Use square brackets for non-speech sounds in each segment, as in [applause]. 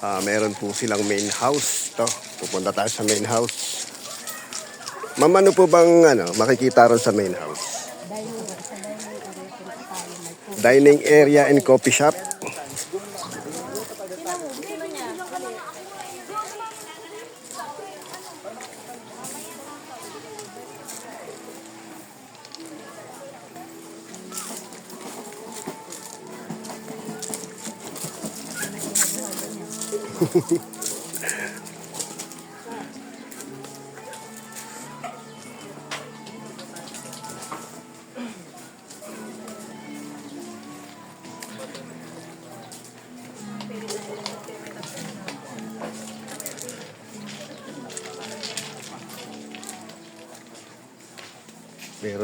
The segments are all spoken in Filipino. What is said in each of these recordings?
Ah, meron po silang main house. To, pupunta tayo sa main house. Ma'am, ano po bang ano, makikita ron sa main house? Dining area and coffee shop. Meron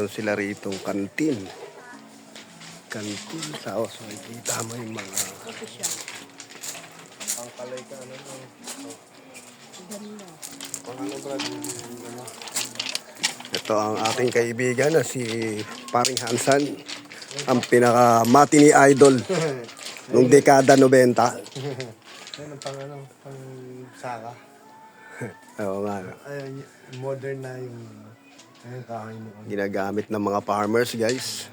sila rito kantin. Kantin sa os. Makikita mo yung mga... Kalay ka, ano mo? Ganda. Pang ano, Brad? Ano? Ito ang aking kaibigan na si Paring Hansan. Ang pinaka-mati ni idol [laughs] nung dekada 90. Yan ang pang ano, pang saka. [laughs] Oo nga. no. Ay, modern na yung ayun kahoy. Ginagamit ng mga farmers. Guys.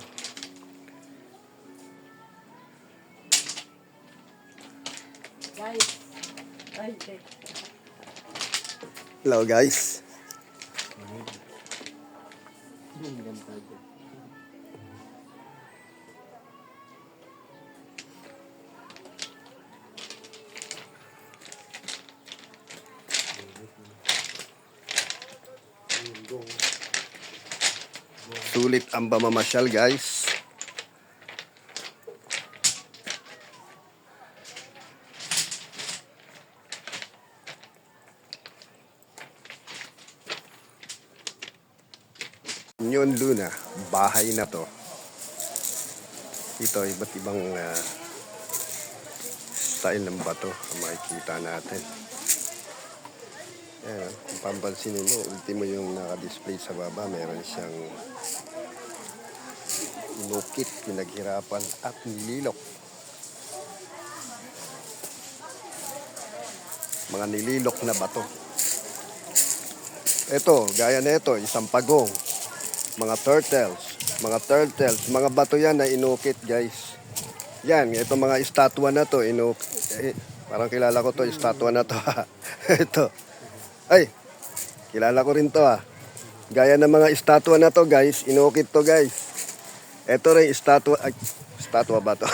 Hello, guys. Sulit ang pamamasyal, guys. Union Luna, bahay na to. Ito, iba't ibang ah, style ng bato ang makikita natin. Ayan, kung pampansinin mo, ultimo yung naka-display sa baba, meron siyang inukit, pinaghirapan at nililok. Mga nililok na bato. Ito, gaya na ito, isang pagong mga turtles, mga turtles, mga bato yan na inukit guys. Yan, itong mga estatwa na to, inuk eh, parang kilala ko to, estatwa na to. [laughs] ito. Ay, kilala ko rin to ah. Gaya ng mga estatwa na to guys, inukit to guys. Ito rin estatwa, ay, estatwa ba to?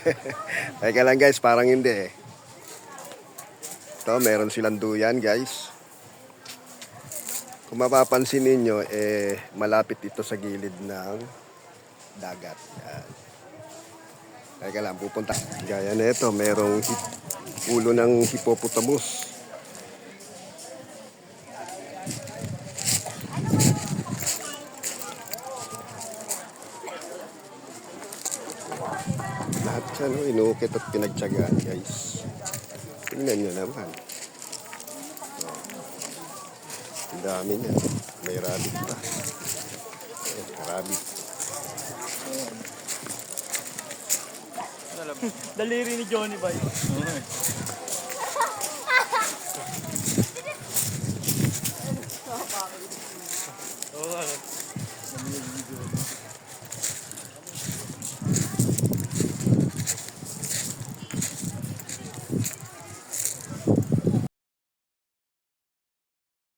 [laughs] Teka lang guys, parang hindi eh. Ito, meron silang duyan guys. Kung mapapansin ninyo, eh, malapit ito sa gilid ng dagat. Yan. Teka lang, pupunta. Gaya na ito, merong ulo ng hippopotamus. Lahat yan, oh, inukit at pinagtsagaan, guys. Tingnan nyo naman. Ang dami niya. May rabbit pa. Eh, rabbit. Daliri ni Johnny ba yun? [laughs] Oo. Oo.